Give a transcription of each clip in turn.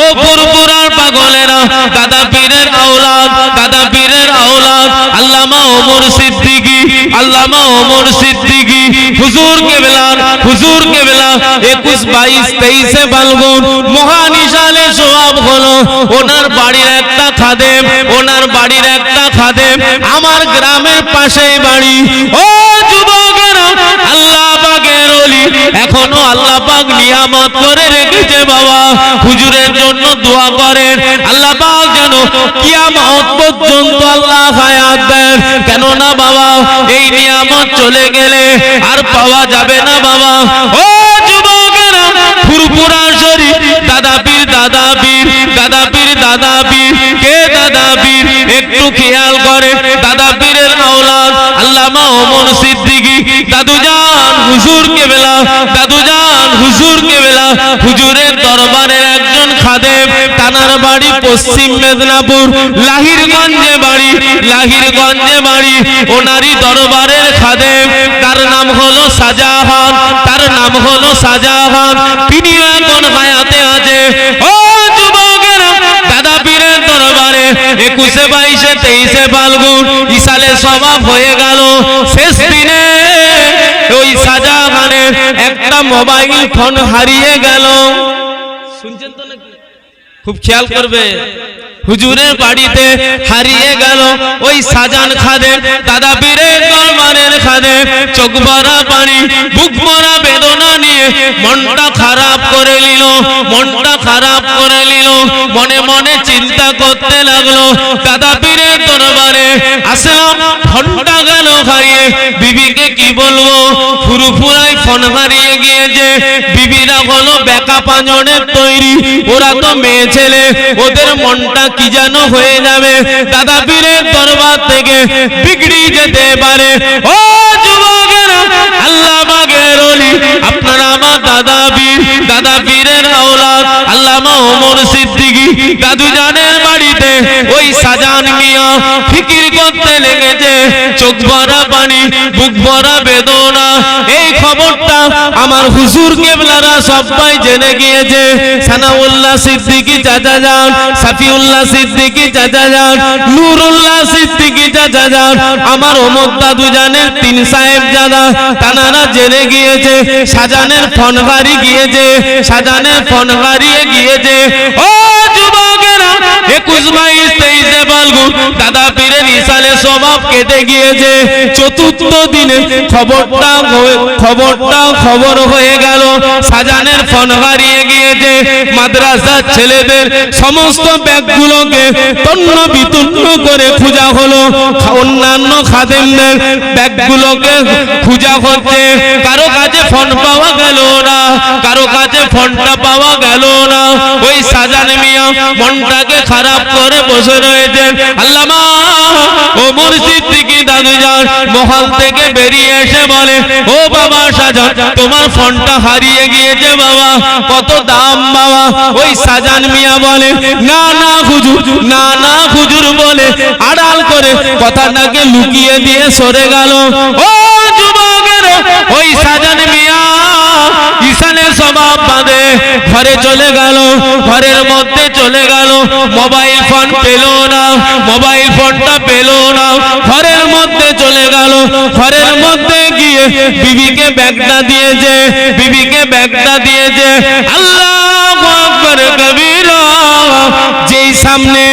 ও পুরপুরার পাগলেরা, দাদা পীরের আওলাদ, দাদা পীরের আওলাদ, আল্লামা ওমর সিদ্দিকী, আল্লামা ওমর সিদ্দিকী, হুজুর কেবলার, হুজুর কেবলা একুশ বাইশ তেইশে ফাল্গুন মহান ইশালে সোয়াব হলো, ওনার বাড়ির একটা খাদেম, ওনার বাড়ির একটা খাদেম, আমার গ্রামের পাশেই বাড়ি। ও যুবকেরা, আল্লাহ পাকের অলি। এখনও আল্লাহ পাক নিয়ামত করে রেখেছে বাবা। হুজুরের জন্য দোয়া করেন। আল্লাহ পাক যেন কিয়ামত পর্যন্ত আল্লাহ হায়াত দেন। কেন না বাবা, এই নিয়ামত চলে গেলে আর পাওয়া যাবে না বাবা। ও যুবকেরা, ফুরফুরা শরীফ, দাদা দাদা পীর দাদা পীর দাদা পীর কে দাদা পীর একটু খেয়াল করে দাদা পীরের আওলাদ আল্লামা ওমর সিদ্দিকী দাদু জান হুজুর কেবেলা দাদু জান হুজুর কেবেলা, হুজুরের দরবারের একজন খাদেম, তানার বাড়ি পশ্চিম মেদিনীপুর, লাহিরগঞ্জে বাড়ি লাহিরগঞ্জে বাড়ি। ওনারই দরবারের খাদেম, তার নাম হলো শাহজাহান, তার নাম হলো শাহজাহান। তিনি এখন একুশে বাইশে তেইশে ফাল্গুন ইসালে স্বভাব হয়ে গেল। শেষ দিনে ওই শাহজাহানের একটা মোবাইল ফোন হারিয়ে গেল। শুনছেন তো নাকি? খুব খেয়াল করবে। হুজুরের বাড়িতে হারিয়ে গেল ওই সাজান খাদে দাদা পীরের দরবারের খাদে। চোখ ভরা পানি বুক ভরা বেদনা নিয়ে মনটা খারাপ করে নিল, মনটা খারাপ করে নিল, মনে মনে চিন্তা করতে লাগল। দাদা পীরের দরবারে আসলাম, ফোনটা গেল হারিয়ে, বিবিকে কি বলব? ফুরুফুরাই ফোন হারিয়ে গিয়েছে, বিবিরা হলো বেকা পাঁজনের তৈরি, ওরা তো মেয়ে ছেলে, ওদের মনটা কি যেন হয়ে যাবে? দাদা পীরের দরবার থেকে বিগড়ি যেতে পারে। ও যুবকেরা, আল্লাহ বাগের অলি দাদা পীর দাদা পীরের আওলাদ, আল্লামা ওমর সিদ্দিকী। দাদু জানের বাড়িতে ওই সাজান মিয়া ফিকির করতে লেগেছে। চোখ ভরা পানি, বুক ভরা খবরটা আমার হুজুর কেবলারা সবাই জেনে গিয়েছে, সানাউল্লাহ সিদ্দিকী চাচা যান, সাফিউল্লাহ সিদ্দিকী চাচা যান, নুরুল্লাহ সিদ্দিকী চাচা যান, আমার ওমর দাদু জানের তিন সাহেব দাদা, তানারা জেনে গিয়েছে, সাজানের ফোন গিয়েছে, সাজানের ফোন গিয়েছে। ও কেটে গিয়েছে। চতুর্থ দিনে খবরটা খবরটা খবর হয়ে গেল ফোন হারিয়ে গিয়েছে। মাদ্রাসার ছেলেদের সমস্ত ব্যাগগুলোকে তন্ন বিতন্ন করে খোঁজা হলো অন্যান্য খাদেমদের ব্যাগগুলোকে খোঁজা হচ্ছে কারও কাছে ফোন পাওয়া গেল না, কারও কাছে ফোনটা পাওয়া গেল না। ওই সাজান মিয়া মনটাকে খারাপ করে বসে রয়েছেন। আল্লামা ও মুর্শিদ থেকে দাদু যান, মহল থেকে বেরিয়ে এসে বলে, ও বাবা সাজান, তোমার ফোনটা হারিয়ে গিয়েছে বাবা, কত দাম বাবা। ওই সাজান মিয়া বলে, না না হুজুর, না না হুজুর বলে। আড়াল করে কথাটাকে লুকিয়ে দিয়ে সরে গেল। ও যুবকের, ওই সাজান মিয়া বাঁধে ঘরে চলে গেল, ঘরের মধ্যে চলে গেল। মোবাইল ফোন পেল না, মোবাইল ফোনটা পেল না ঘরের মধ্যে চলে গেল। ঘরের মধ্যে গিয়ে বিবিকে ব্যাগটা দিয়েছে, বিবিকে ব্যাগটা দিয়েছে। আল্লাহ কবিরা। যেই সামনে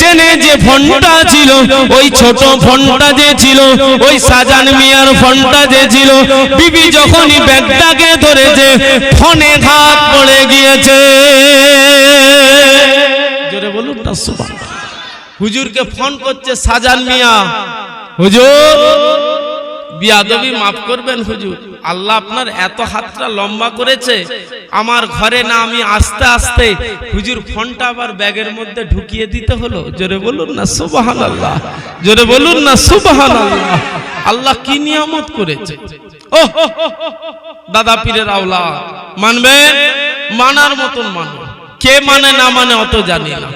চেনে যে ফোনটা ছিল, ওই ছোট ফোনটা যে ছিল, ওই সাজান মিয়ার ফোনটা যে ছিল, বিবি যখনই ব্যাগটাকে ধরেছে, ফোনে ঘাত পড়ে গিয়েছে। জোরে বলুন সুবহানাল্লাহ। হুজুরকে ফোন করছে সাজান মিয়া। হুজুর। বিয়াদবি মাফ করবেন হুজুর। আল্লাহ আপনার এত হাতটা লম্বা করেছে আমার ঘরে না আমি আস্তে আস্তে। হুজুর ফোনটা আবার ব্যাগের মধ্যে ঢুকিয়ে দিতে হলো। জোরে বলুন না সুবাহান আল্লাহ জোরে বলুন না সুবাহান আল্লাহ আল্লাহ কি নিয়ামত করেছে? ও দাদা পীরের আওলা মানবেন? মানার মতন মানুষ। কে মানে না মানে অত জানি না।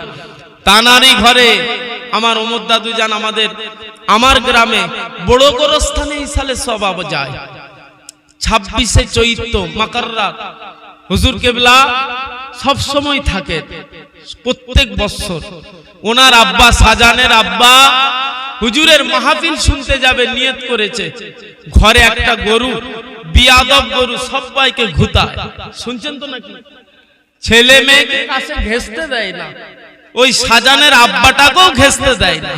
তানারই ঘরে, আমার ওমর দাদু যান আমাদের, আমার গ্রামে বড় বড় স্থানে সালে স্বভাব যায়। ছাব্বিশে চৈত্র মাকাররাত হুজুর কেবলা সব সময় থাকে প্রত্যেক বছর। ওনার আব্বা সাজানের আব্বা হুজুরের মাহফিল শুনতে যাবে, নিয়ত করেছে। ঘরে একটা গরু, বিয়াদব গরু সবাইকে ঘুতায়। শুনছেন তো নাকি? ছেলে মেয়েকে কাছে ঘেসতে দেয় না। ওই সাজানের আব্বাটাকেও ঘেসতে দেয় না।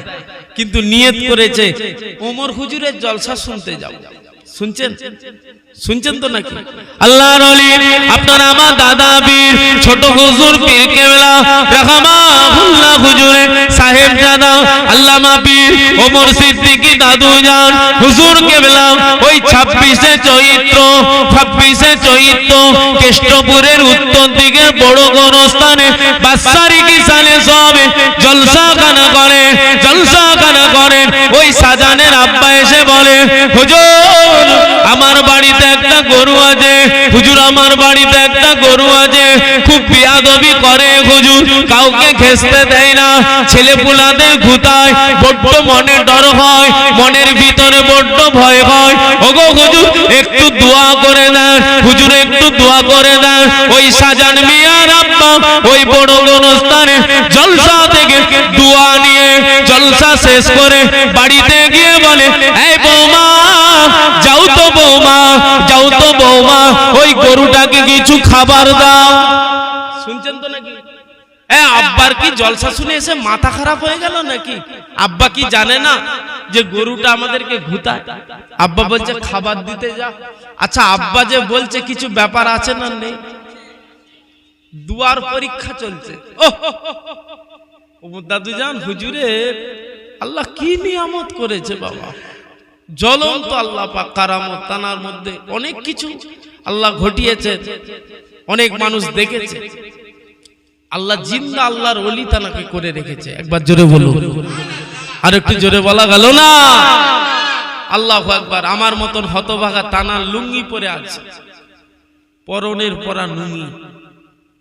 কিন্তু নিয়ত করেছে ওমর হুজুরের জলসা শুনতে যাও। শুনছেন? শুনছেন তো নাকি? আল্লাহর অলি আপনার আমার দাদা বীর ছোট হুজুর পীর কেবলা রাহমাহুল্লাহ হুজুরে সাহেব জাদা আল্লামা পীর ওমর সিদ্দিকী দাদু জান হুজুর কেবলা ওই 26 চৈত্র 26 চৈত্র কেষ্টপুরের উত্তর দিকে বড় গণস্থানে বাসারি কি সালে সবে জলসা খানা করে জলসা খানা করেন ওই সাজানের আব্বা এসে বলে হুজুর আমার বাড়িতে একটা গরু আছে। হুজুর, আমার বাড়িতে একটা গরু আছে। খুব বিয়াদবি করে হুজুর, কাউকে ঘেসতে দেয় না। ছেলে পুলাদের ঘুতায় বড্ড মনে ডর হয়, মনের ভিতরে বড্ড ভয় হয়। ওগো হুজুর, একটু দোয়া করে দেন। হুজুর, একটু দোয়া করে দেন। ওই সাজান মিয়ার আব্বা ওই বড় গণস্থানে জলসা থেকে দোয়া নিয়ে, জলসা শেষ করে বাড়িতে গিয়ে বলে, এই বৌমা যাও তো বৌমা, যাও তো বৌমা, ওই গরুটাকে কিছু খাবার দাও। শুনছেন তো নাকি? হ্যাঁ আব্বার কি জলসা শুনে এসে মাথা খারাপ হয়ে গেল নাকি? আব্বা কি জানে না যে গরুটা আমাদেরকে ঘুতায়? আব্বা বলছে, খাবার দিতে যা। আচ্ছা আব্বা যে বলছে, কিছু ব্যাপার আছে না নেই? দুয়ার পরীক্ষা চলছে। ও দাদু যান হুজুরে, আল্লাহ কি নিয়ামত করেছে বাবা? জ্বলন্ত আল্লাহ পাক কারামত তানার মধ্যে অনেক কিছু আল্লাহ ঘটিয়েছে, অনেক মানুষ দেখেছে। আল্লাহ জিন্দা আল্লাহর অলি তানাকে করে রেখেছে। একবার জোরে বলুন। আর একটু জোরে বলা গেল না? আল্লাহ একবার আমার মতন হতভাগা টানা লুঙ্গি পরে আছে। পরনের পরা লুঙ্গি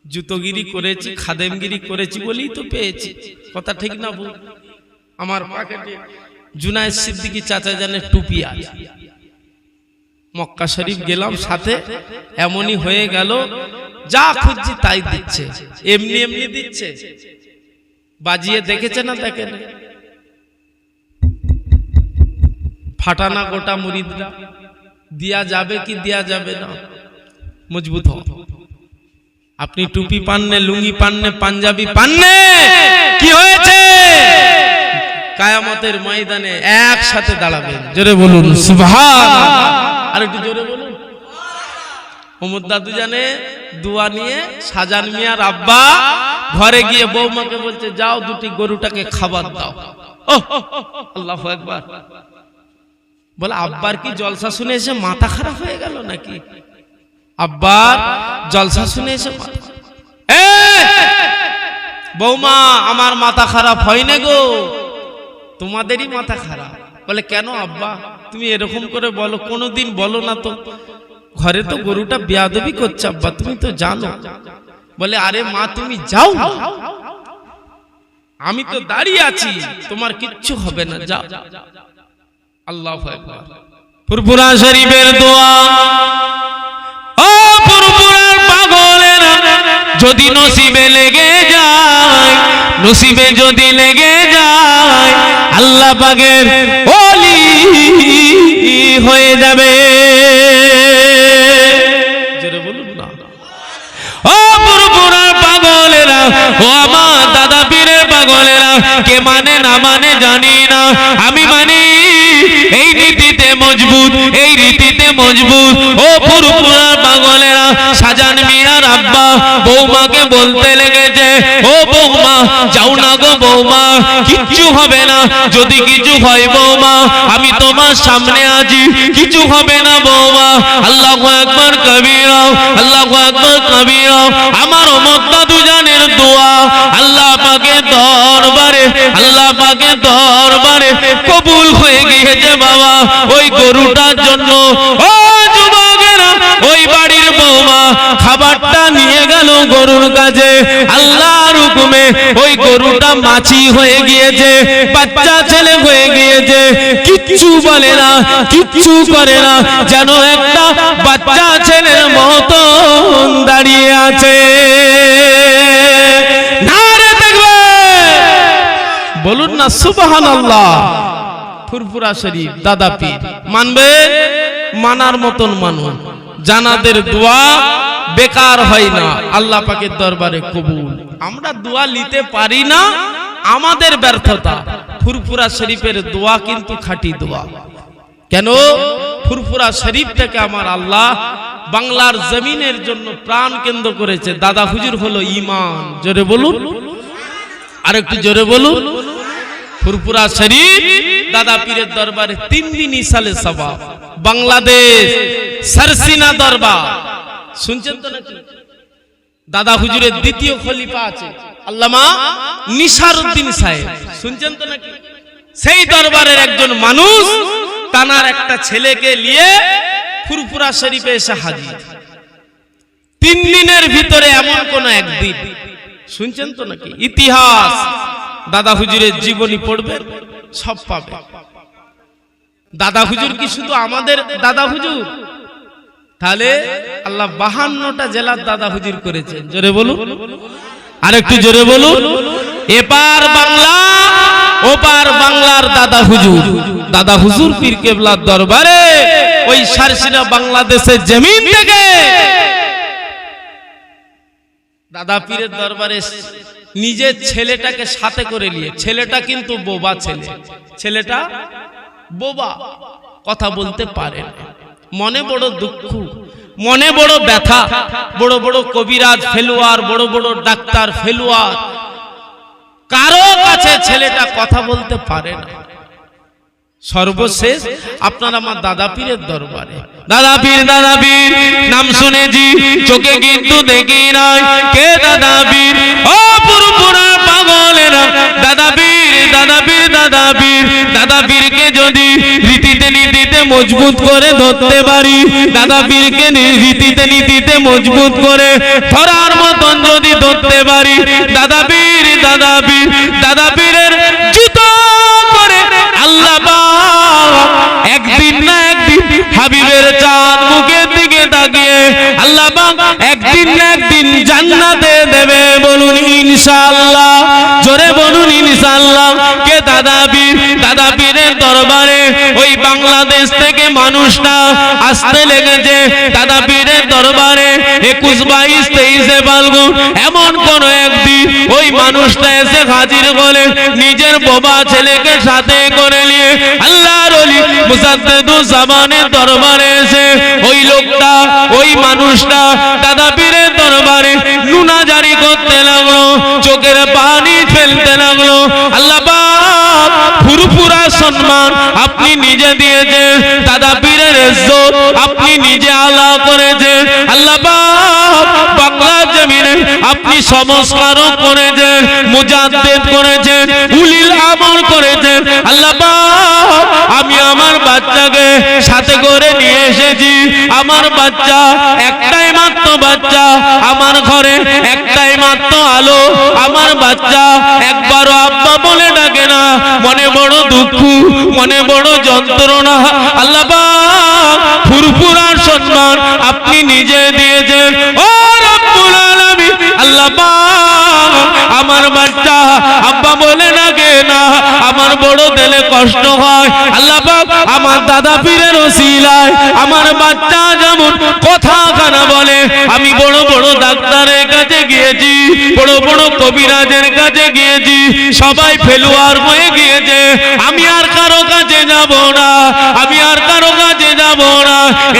জুতোগিরি করেছি, খাদেমগিরি করেছি বলেই তো পেয়েছি। কথা ঠিক না বল আমার পকেটে জুনায়দ সিদ্দিকী চাচা জানের টুপি আছে মক্কা শরীফ গেলাম সাথে, এমনই হয়ে গেল, যা খুঁজছি তাই দিচ্ছে, এমনি এমনি দিচ্ছে। বাজিয়ে দেখেছে না দেখেন? ফাটানা গোটা মুরিদরা, দিয়া যাবে কি দিয়া যাবে না? মজবুত হ আপনি টুপি পাননে, লুঙ্গি পাননে, পাঞ্জাবি পাননে, কি হয়েছে? কায়ামতের ময়দানে একসাথে দাঁড়াবেন। জোরে বলুন সুবহান আর একটু জোরে বলুন। ওমর দাদু জানে দুয়া নিয়ে সাজান মিয়ার আব্বা ঘরে গিয়ে বৌমাকে বলছে যাও দুটি গরুটাকে খাবার দাও। আল্লাহু একবার বলে আব্বার কি জলসা শুনে এসে মাথা খারাপ হয়ে গেল নাকি? আব্বার জলসা শুনে এসে বৌমা আমার মাথা খারাপ হয় না গো। তোমাদেরই মাথা খারাপ। বলে, কেন আব্বা? তুমি এরকম করে বলো, কোনোদিন বলো না তো। ঘরে তো গরুটা বেয়াদবি করছে আব্বা, তুমি তো জানো। বলে, আরে মা, তুমি যাও আমি তো দাঁড়িয়ে আছি, তোমার কিচ্ছু হবে না, যাও। আল্লাহ ফুরফুরা শরীফের দোয়া। ও ফুরফুরার পাগলেরা, যদি নসিবে লেগে নসিবে যদি লেগে যায়, আল্লাহ পাকের ওলি হয়ে যাবে। মানে মানে আমি এই মজবুত, এই রীতিতে মজবুত। পাগলেরা, সাজান মিয়ার আব্বা বৌমাকে বলতে যাও না গো বৌমা, কিচ্ছু হবে না, যদি কিছু হয় বৌমা, আমি তোমার সামনে আছি কিছু হবে না বৌমা। আল্লাহ একবার কবিরা আল্লাহ একবার কবিরা আমার অমক দাদু জানের দোয়া, আল্লাহ পাকে দরবারে, আল্লাহ পাকে দরবারে কবুল হয়ে গিয়েছে বাবা, ওই গরুটার জন্য। ও যুবকেরা, ওই বাড়ির বৌমা, খাবারটা নিয়ে গেল গরুর কাছে আল্লাহর হুকুমে ওই গরুটা মাছি হয়ে গিয়েছে, বাচ্চা ছেলে হয়ে গিয়েছে। কিচ্ছু বলে না, কিচ্ছু করে না, যেন একটা বাচ্চা ছেলের মতন দাঁড়িয়ে আছে। বলুন না সুবাহান আল্লাহ ফুরফুরা শরীফ, দাদা পীর। মানবে? মানার মতন মানুষ। জানাদের দোয়া বেকার হয় না। আল্লাহ পাকের দরবারে কবুল। আমরা দোয়া নিতে পারি না, আমাদের ব্যর্থতা। ফুরফুরা শরীফের দোয়া কিন্তু খাঁটি দোয়া। কেন? ফুরফুরা শরীফ থেকে আমার আল্লাহ বাংলার জমিনের জন্য প্রাণ কেন্দ্র করেছে। দাদা হুজুর হলো ইমান জোরে বলুন। আর একটু জোরে বলুন। ফুরফুরা শরীফ দাদা পীরের দরবারে তিন দিন ইসালে সভা বাংলাদেশ সারসিনা দরবার। শুনছেন তো নাকি? দাদা হুজুরের দ্বিতীয় খলিফা আছে, আল্লামা নিসারউদ্দিন সাহেব। শুনছেন তো নাকি? সেই দরবারের একজন মানুষ তানার একটা ছেলেকে নিয়ে ফুরফুরা শরীফে এসে হাজির। তিন দিনের ভিতরে এমন কোন একদিন। শুনছেন তো নাকি? ইতিহাস। দাদা হুজুরের জীবনী পড়বেন সব পাবে। দাদা হুজুর কি শুধু আমাদের দাদা হুজুর? তাহলে আল্লাহ বাহান্নটা জেলার দাদা হুজুর করেছেন জোরে বলুন। আর একটু জোরে বলুন। এপার বাংলা, ওপার বাংলার দাদা হুজুর। দাদা হুজুর পীর কেবলার দরবারে ওই সারসিনা বাংলাদেশের জমিন থেকে দাদা পীরের দরবারে নিজের ছেলেটাকে সাথে করে নিয়ে, ছেলেটা কিন্তু বোবা ছেলে। ছেলেটা বোবা, কথা বলতে পারে না। মনে বড় দুঃখ, মনে বড় ব্যথা, বড় বড় কবিরাজ ফেলুয়ার, বড় বড় ডাক্তার ফেলুয়ার। কারও কাছে ছেলেটা কথা বলতে পারে না। সর্বশেষ আপনার আমার দাদা পীরের দরবারে। দাদা পীর দাদা পীর, নাম শুনেছি, চোখে কিন্তু দেখি নাই। কে দাদা পীর? ও পুরপুরা পাগলেরা। দাদা পীর দাদা পীর দাদা পীর। দাদা পীরকে যদি রীতিতে নীতিতে মজবুত করে ধরতে পারি। দাদা পীরকে নি- রীতিতে নীতিতে মজবুত করে ধরার মতন যদি ধরতে পারি। দাদা পীর দাদা পীর দাদা পীরের জুতো করে আল্লাহ একদিন না একদিন হাবিবের চাঁদ মুখের দিকে তাকিয়ে আল্লাহ একদিন না একদিন জান্নাতে দেবে বলুন ইনশাআল্লাহ। জোরে বলুন কে দাদা পীর দাদা দরবারে ওই বাংলাদেশ থেকে মানুষটা আসতে লেগেছে। দাদা পীরের দরবারে একুশ বাইশ তেইশে ফাল্গুন। এমন কোন একদিন ওই মানুষটা এসে হাজির বলে নিজের বাবা ছেলেকে সাথে করে নিয়ে আল্লাহর দরবারে এসে ওই লোকটা, ওই মানুষটা দাদা পীরের দরবারে নুনা জারি করতে লাগল, চোখের পানি ফেলতে লাগল। আল্লাহ সম্মান আপনি নিজে দিয়েছেন, দাদা পীরের ইজ্জত আপনি নিজে আলা করেছেন, আল্লাহ বাংলা জমিনে আপনি সংস্কারও করেছেন, মুজাদ্দেদ করেছেন, উলিল আমল করেছেন, আল্লাহ বাচ্চাকে সাথে করে নিয়ে এসেছি। আমার বাচ্চা একটাই মাত্র বাচ্চা। আমার ঘরে একটাই মাত্র আলো। আমার বাচ্চা একবারও আব্বা বলে ডাকে না। মনে বড় দুঃখ, মনে বড় যন্ত্রণা। আল্লাহ ফুরফুরার সম্মান আপনি নিজে দিয়েছেন। ও রব্বুল আলামিন। আল্লাহ আমার বাচ্চা, আব্বা বলে ডাকে না, আমার বড় দিলে কষ্ট হয়। আল্লাহ পাক আমার দাদা পীরের ওসিলায় আমার বাচ্চা যেমন কথা কানা বলে, আমি বড় বড় ডাক্তারের কাছে গিয়েছি, বড় বড় কবিরাজের কাছে গিয়েছি, সবাই ফেলুয়ার হয়ে গিয়েছে। আমি আর কারও কাছে যাব না, আমি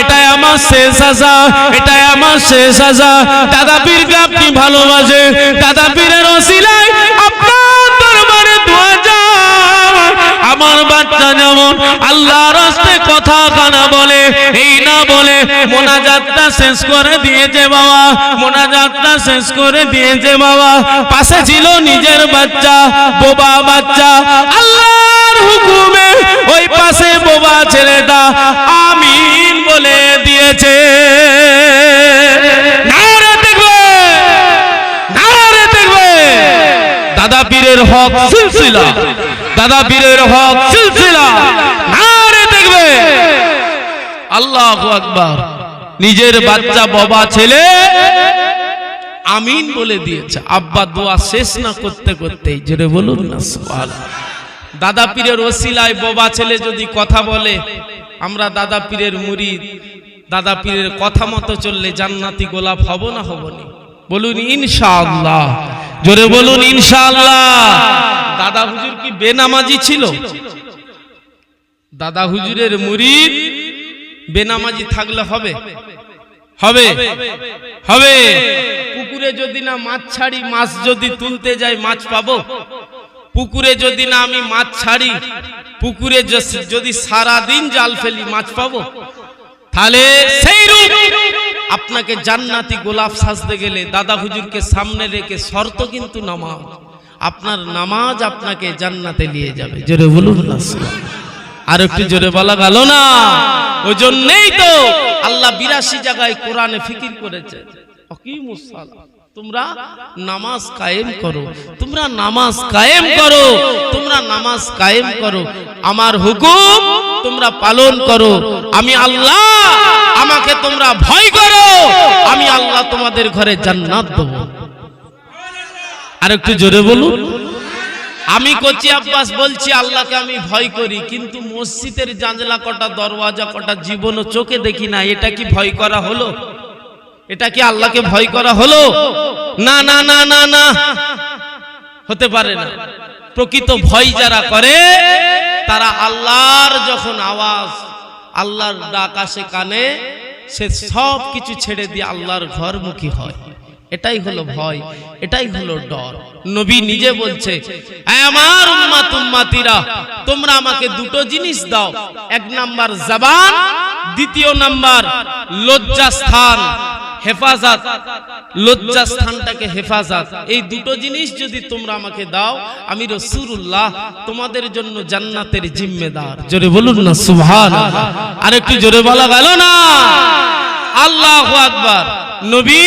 এটাই আমার শেষ আশা, এটাই আমার শেষ আশা। দাদা পীরকে আপনি ভালোবাসে দাদা পীরের ওসিলায় আপনার দরবারে দোয়া আমার বাচ্চা যেমন আল্লাহ রাস্তে কথা কানা বলে, এই না বলে মোনাজাতটা শেষ করে দিয়েছে বাবা, মোনাজাতটা শেষ করে দিয়েছে বাবা। পাশে ছিল নিজের বাচ্চা, বোবা বাচ্চা। আল্লাহর হুকুমে ওই পাশে বোবা ছেলেটা দিয়েছে। দাদা পীরের হক সিলসিলা, দাদা পীরের হক সিলসিলা দেখবে। আল্লাহু আকবার। নিজের বাচ্চা বাবা ছেলে আমিন বলে দিয়েছে। আব্বা দোয়া শেষ না করতে করতেই, জোরে বলুন না, সুবহানাল্লাহ। দাদা পীরের ওসিলায় বাবা ছেলে যদি কথা বলে, আমরা দাদা পীরের মুরিদ দাদা পীরের কথা মতো চললে জান্নাতি গোলাপ হব না হব না বলুন, ইনশাআল্লাহ। জোরে বলুন, ইনশাআল্লাহ। দাদা হুজুর কি বেনামাজি ছিল? দাদা হুজুরের মুরিদ বেনামাজি থাকলে হবে? হবে। হবে। পুকুরে যদি না মাছ ছাড়ি, মাছ যদি তুলতে যাই, মাছ পাবো? পুকুরে যদি না আমি মাছ ছাড়ি, পুকুরে যদি সারা দিন জাল ফেলি, মাছ পাবো? তাহলে সেই রূপ আপনাকে জান্নাতি গোলাপ সাজতে গেলে দাদা হুজুরকে সামনে রেখে শর্ত কিন্তু নামাজ। আপনার নামাজ আপনাকে জান্নাতে নিয়ে যাবে। জোরে বলুন না আর একটু জোরে বলা গেল না? ওই জন্যই তো আল্লাহ বিরাশি জায়গায় কোরআনে ফিকির করেছে। তোমরা নামাজ কায়েম করো। তোমরা নামাজ কায়েম করো। তোমরা নামাজ কায়েম করো। আমার হুকুম তোমরা পালন করো। আমি আল্লাহ, আমাকে তোমরা ভয় করো। আমি আল্লাহ তোমাদের ঘরে জান্নাত দেবো। আর একটু জোরে বলুন। আমি কচি আব্বাস বলছি, আল্লাহকে আমি ভয় করি, কিন্তু মসজিদের জানলা কটা, দরওয়াজা কটা, জীবন চোখে দেখি না, এটা কি ভয় করা হলো? এটা কি আল্লাহকে ভয় করা হলো? না না না না না। হতে পারে না। প্রকৃত ভয় যারা করে, তারা আল্লাহর যখন আওয়াজ, আল্লাহর ডাক আসে কানে, সে সব কিছু ছেড়ে দিয়ে আল্লাহর ঘরমুখী হয়। এটাই হলো ভয়, এটাই হলো ডর। নবী নিজে বলছে আমার তোমরা আমাকে দুটো জিনিস দাও। এক নাম্বার জবান, দ্বিতীয় নাম্বার লজ্জাস্থান। হেফাজত, লজ্জাস্থানটাকে হেফাজত। এই দুটো জিনিস যদি তোমরা আমাকে দাও, আমি রসুল্লাহ তোমাদের জন্য জান্নাতের জিম্মেদার। জোরে বলুন না সুভান আর একটু জোরে বলা গেল না? আল্লাহ আকবার। নবী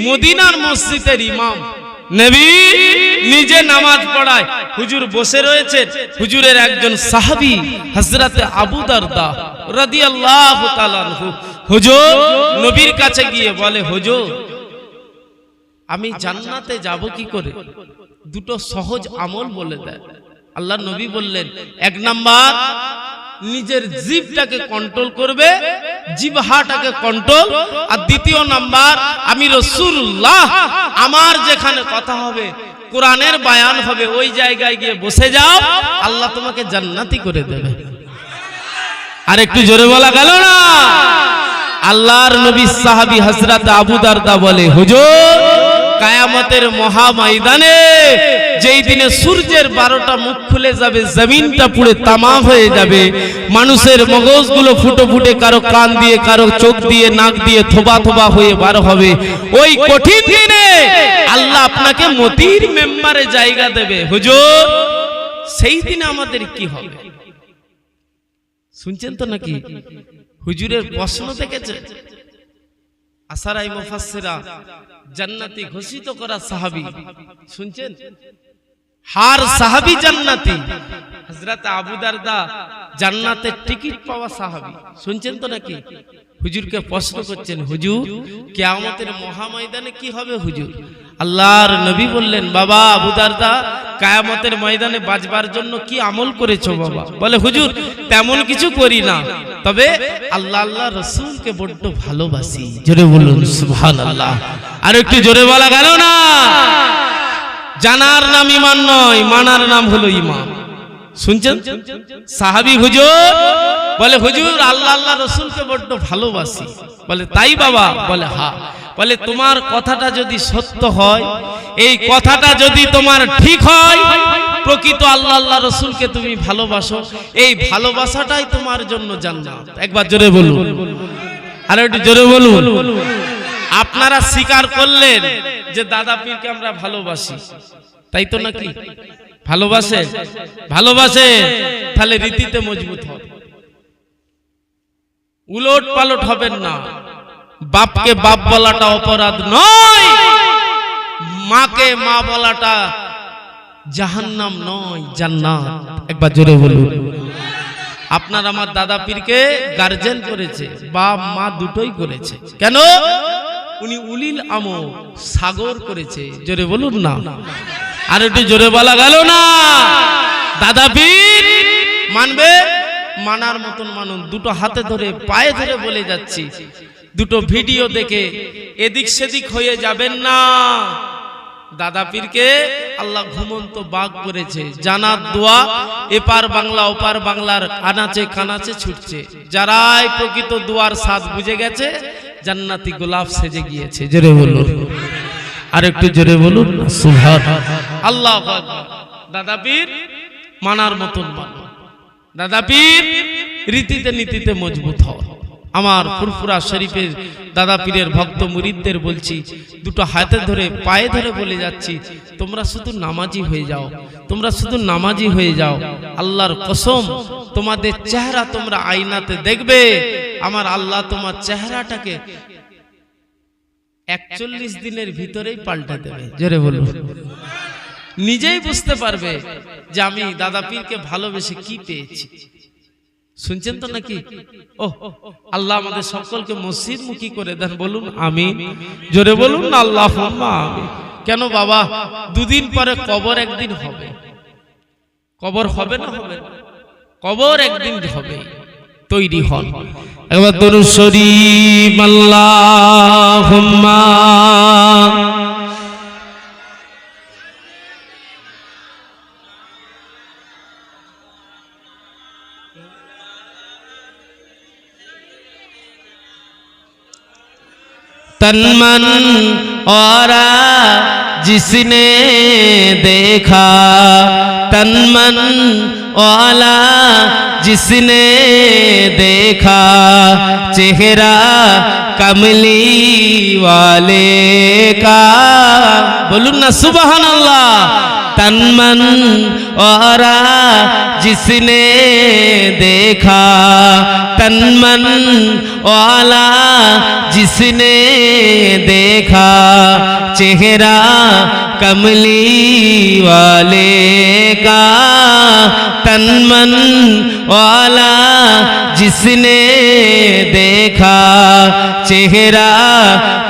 মদিনার মসজিদের ইমাম। নবী নিজে নামাজ পড়ায়। হুজুর বসে রয়েছেন। হুজুরের একজন সাহাবী, হযরতে আবু দারদা। রাদিয়াল্লাহু তাআলা আনহু। হুজুর নবীর কাছে গিয়ে বলে হুজুর আমি জান্নাতে যাব কি করে? দুটো সহজ আমল বলে দেয়। আল্লাহ নবী বললেন এক নাম্বার নিজের জিভটাকে কন্ট্রোল করবে জিভহাটাকে কন্ট্রোল আর দ্বিতীয় নাম্বার আমি রসুল্লাহ আমার যেখানে কথা হবে কোরআনের বায়ান হবে ওই জায়গায় গিয়ে বসে যাও আল্লাহ তোমাকে জান্নাতি করে দেবে। আর একটু জোরে বলা গেল না? আল্লাহর নবী সাহাবী হযরত আবু দারদা বলে, হুজুর, কায়ামতের মহা ময়দানে যেই দিনে সূর্যের বারোটা মুখ খুলে যাবে, জমিনটা পুড়ে তামা হয়ে যাবে, মানুষের মগজগুলো ফুটো ফুটে কারও কান দিয়ে, কারও চোখ দিয়ে, নাক দিয়ে থোবা থোবা হয়ে বার হবে। ওই কঠিন দিনে আল্লাহ আপনাকে মতির মেম্বারে জায়গা দেবে। হুজুর, সেই দিনে আমাদের কি হবে? শুনছেন তো নাকি? হুজুরের প্রশ্ন দেখেছে আসারাই মুফাসসিরা জান্নাতি ঘোষিত করা সাহাবী। শুনছেন? হার সাহাবী জান্নাতি। হযরত আবু দারদা জান্নাতের টিকিট পাওয়া সাহাবী। শুনছেন তো নাকি? হুজুরকে প্রশ্ন করছেন, হুজুর, কিয়ামতের মহাময়দানে কি হবে হুজুর? আল্লাহর নবী বললেন, বাবা আবু দারদা কায়ামতের ময়দানে বাজবার জন্য কি আমল করেছ বাবা? বলে, হুজুর, তেমন কিছু করি না। তবে আল্লাহ আল্লাহ রসুলকে বড্ড ভালোবাসি। জোরে বলুন, সুবহানাল্লাহ। আর একটু জোরে বলা গেল না? জানার নাম ইমান নয়, মানার নাম হলো ইমান শুনছেন? সাহাবি হুজুর বলে, হুজুর, আল্লাহ আল্লাহ রসুলকে বড্ড ভালোবাসি। বলে, তাই বাবা? বলে হা বলে তোমার কথাটা যদি সত্য হয় এই কথাটা যদি তোমার ঠিক হয় প্রকৃত আল্লাহ আল্লাহ রসুলকে তুমি ভালোবাসো। এই ভালোবাসাটাই তোমার জন্য জান্নাত। একবার জোরে বলুন। আর একটু জোরে বলুন। আপনারা স্বীকার করলেন যে দাদা পীরকে আমরা ভালোবাসি। তাই তো নাকি? ভালোবাসে? ভালোবাসে। তাহলে রীতিতে মজবুত হবে। উলট পালট হবেন না। বাপকে বাপ বলাটা অপরাধ নয়, মাকে মা বলাটা জাহান্নাম নয়, জান্নাত। একবার জোরে বলুন। আপনার আমার দাদা পীরকে গার্জেন করেছে, বাপ, মা দুটোই করেছে। কেন? উনি উলিল আম সাগর করেছে। জোরে বলুন না। আর একটু জোরে বলা গেল না। দাদা পীর, মানবে? মানার মতন মানুন দুটো হাতে ধরে, পায়ে ধরে বলে যাচ্ছি। দুটো ভিডিও দেখে এদিক সেদিক হয়ে যাবেন না। দাদা পীরকে আল্লাহ ঘুমন্ত বাঘ করেছে। জানার দোয়া এপার বাংলা ওপার বাংলার আনাচে কানাচে ছুটছে। যারাই প্রকৃত দোয়ার স্বাদ বুঝে গেছে জান্নাতি গোলাপ সেজে গিয়েছে। জোরে বলুন। আর একটু জোরে বলুন। আল্লাহ দাদা পীর মানার মতন দাদা পীর রীতিতে নীতিতে মজবুত হও আমার ফুরফুরা শরীফের দাদা পীরের ভক্ত মুরিদদের বলছি, দুটো হাতে ধরে, পায়ে ধরে বলে যাচ্ছি, তোমরা শুধু নামাজি হয়ে যাও, তোমরা শুধু নামাজি হয়ে যাও, আল্লাহর কসম, তোমাদের চেহারা তোমরা আয়নাতে দেখবে, আমার আল্লাহ তোমার চেহারাটাকে একচল্লিশ দিনের ভিতরেই পাল্টে দেবে। জোরে বলুন। নিজেই বুঝতে পারবে যে আমি দাদা পীরকে ভালোবেসে কি পেয়েছি। শুনছেন তো নাকি? ও আল্লাহ আমাদের সকলকে মসজিদ মুখী করে দেন বলুন আমি জোরে বলুন না আল্লাহ কেন বাবা দুদিন পরে কবর একদিন হবে। কবর হবে না হবে কবর একদিন হবে। তৈরি হন। একবার দরুদ শরীফ আল্লাহুম্মা। तन मन और जिसने देखा तन मन वाला जिसने देखा चेहरा कमली वाले का बोलून ना सुबहान अल्लाह तन मन और जिसने देखा। तन मन वाला जिसने देखा। चेहरा कमली वाले का। तन मन वाला जिसने देखा। चेहरा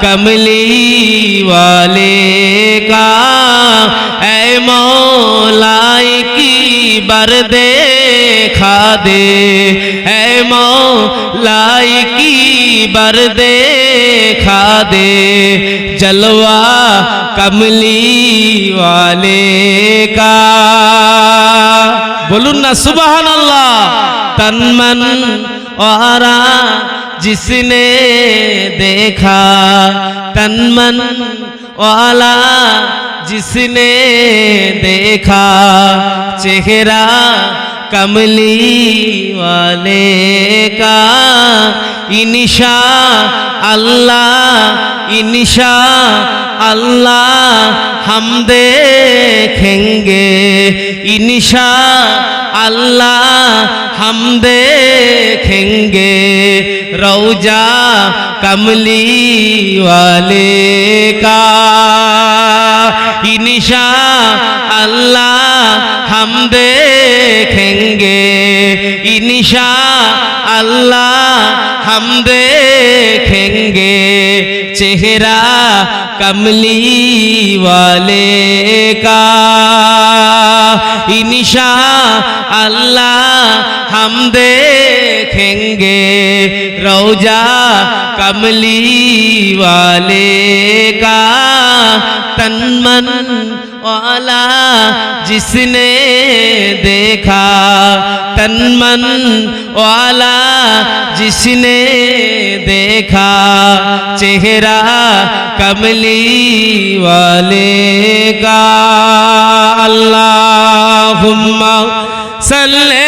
कमली वाले का ऐ मौलाई की बर देखा दे ऐ मौलाई की बर देखा दे जलवा कमली वाले का बोलून ना सुबहान अल्लाह तन मन वारा जिसने देखा तन मन वाला जिसने देखा चेहरा कमली वाले का इनिशा अल्लाह इनिशा अल्लाह हम देखेंगे इनिशा अल्लाह हम देखेंगे रौजा कमली वाले का इनिशा अल्लाह हम देखेंगे इनिशा अल्लाह हम देखेंगे चेहरा कमली वाले का इनिशा अल्लाह हम देखेंगे रौजा कमली वाले का तन मन वाला जिसने देखा तन मन वाला जिसने देखा चेहरा कमली वाले का। अल्लाह सल्ले